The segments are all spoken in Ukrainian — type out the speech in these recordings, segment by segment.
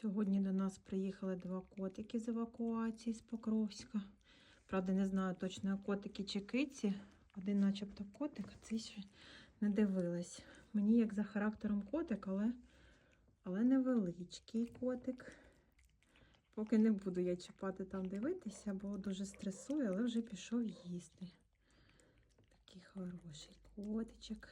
Сьогодні до нас приїхали два котики з евакуації з Покровська. Правда, не знаю точно котики чи киці. Один начебто котик, а цей ще не дивилась. Мені як за характером котик, але, але невеличкий котик. Поки не буду я чіпати там дивитися, бо дуже стресую, але вже пішов їсти. Такий хороший котичок.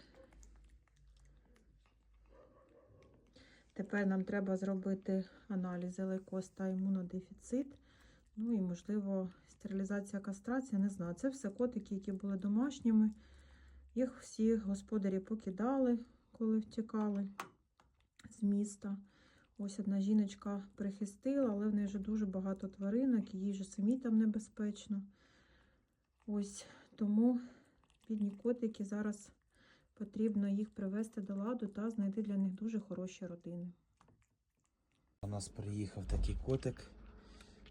Тепер нам треба зробити аналізи лейкоз та імунодефіцит. Ну і, можливо, стерилізація кастрація, не знаю. Це все котики, які були домашніми. Їх всі господарі покидали, коли втікали з міста. Ось одна жіночка прихистила, але в неї вже дуже багато тваринок, їй же самі там небезпечно. Ось тому бідні котики зараз потрібно їх привести до ладу та знайти для них дуже хороші родини. У нас приїхав такий котик.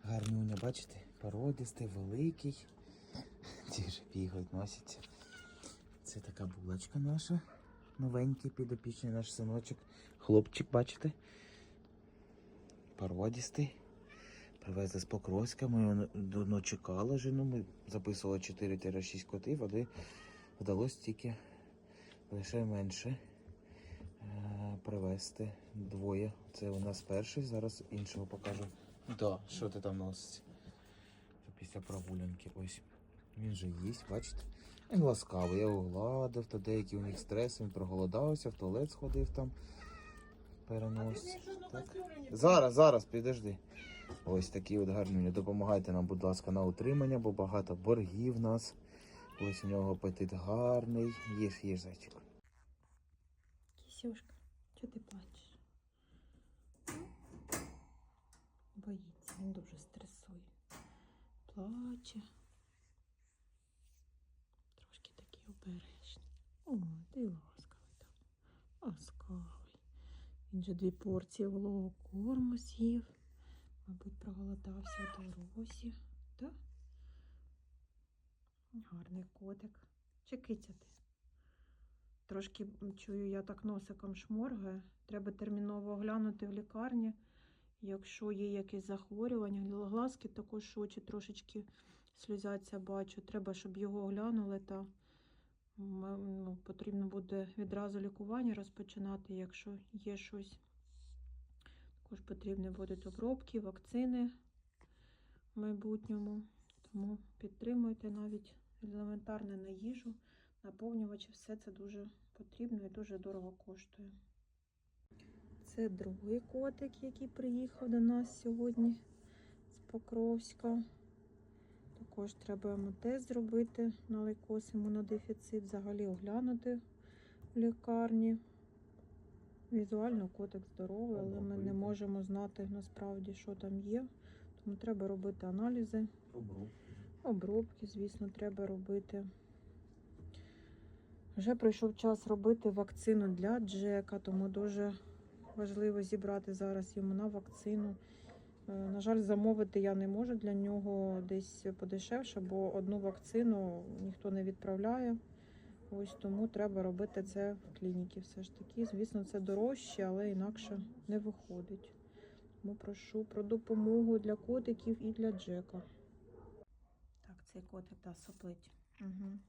Гарнюня, бачите? Породистий, великий. Ті ж бігають, носяться. Це така булочка наша. Новенький підопічний наш синочок. Хлопчик, бачите? Породистий. Привезли з Покровська. Ми його давно чекали. Ми записували 4-6 котів, але вдалося тільки лише менше е, привезти двоє. Це у нас перший, зараз іншого покажу. Да, що ти там носить? Після прогулянки. Ось. Він же їсть, бачите? Він ласкавий, я його гладив, то деякі у них стреси, він проголодався, в туалет сходив там. Переносить. Так. Зараз, зараз, підожди. Ось такі от гарні. Допомагайте нам, будь ласка, на утримання, бо багато боргів в нас. Ось у нього апетит гарний. Їж, їж, зайчик. Кісюшка, чого ти плачеш? Боїться, він дуже стресує. Плаче. Трошки такий обережний. О, ти ласкавий там. Ласкавий. Він же дві порції вологого корму з'їв. Мабуть, проголодався в дорозі. Так? Гарний котик. Чи киця? Трошки чую, я так носиком шморгає. Треба терміново оглянути в лікарні. Якщо є якесь захворювання, глазки також очі трошечки сльозяться, бачу. Треба, щоб його оглянули, та ну, потрібно буде відразу лікування розпочинати, якщо є щось. Також потрібні будуть обробки, вакцини в майбутньому. Тому підтримуйте навіть елементарне на їжу, наповнювачі, все це дуже потрібно і дуже дорого коштує. Це другий котик, який приїхав до нас сьогодні з Покровська. Також треба йому тест зробити на лейкоз, імунодефіцит, взагалі оглянути в лікарні. Візуально котик здоровий, але ми не можемо знати насправді, що там є. Тому треба робити аналізи. Обробки, звісно, треба робити. Вже прийшов час робити вакцину для Джека, тому дуже важливо зібрати зараз йому на вакцину. Е, На жаль, замовити я не можу для нього десь подешевше, бо одну вакцину ніхто не відправляє. Ось тому треба робити це в клініці все ж таки. Звісно, це дорожче, але інакше не виходить. Тому прошу про допомогу для котиків і для Джека. Цей котик да, соплить. Угу.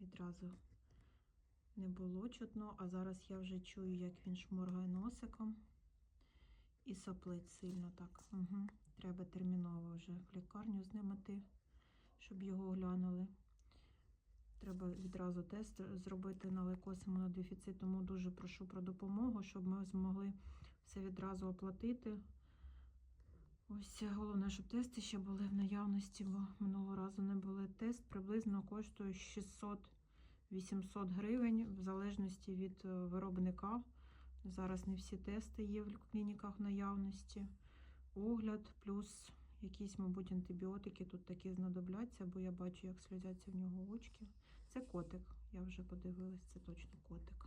Відразу не було чутно, а зараз я вже чую, як він шморгає носиком і соплить сильно так. Угу. Треба терміново вже в лікарню з ним іти, щоб його оглянули. Треба відразу тест зробити на лейкоз імунодефіцит, тому дуже прошу про допомогу, щоб ми змогли все відразу оплатити. Ось головне, щоб тести ще були в наявності, бо минулого разу не були. Тест приблизно коштує 600-800 гривень, в залежності від е, виробника. Зараз не всі тести є в клініках в наявності. Огляд, плюс якісь, мабуть, антибіотики тут такі знадобляться, бо я бачу, як сльозяться в нього очки. Це котик. Я вже подивилась, це точно котик.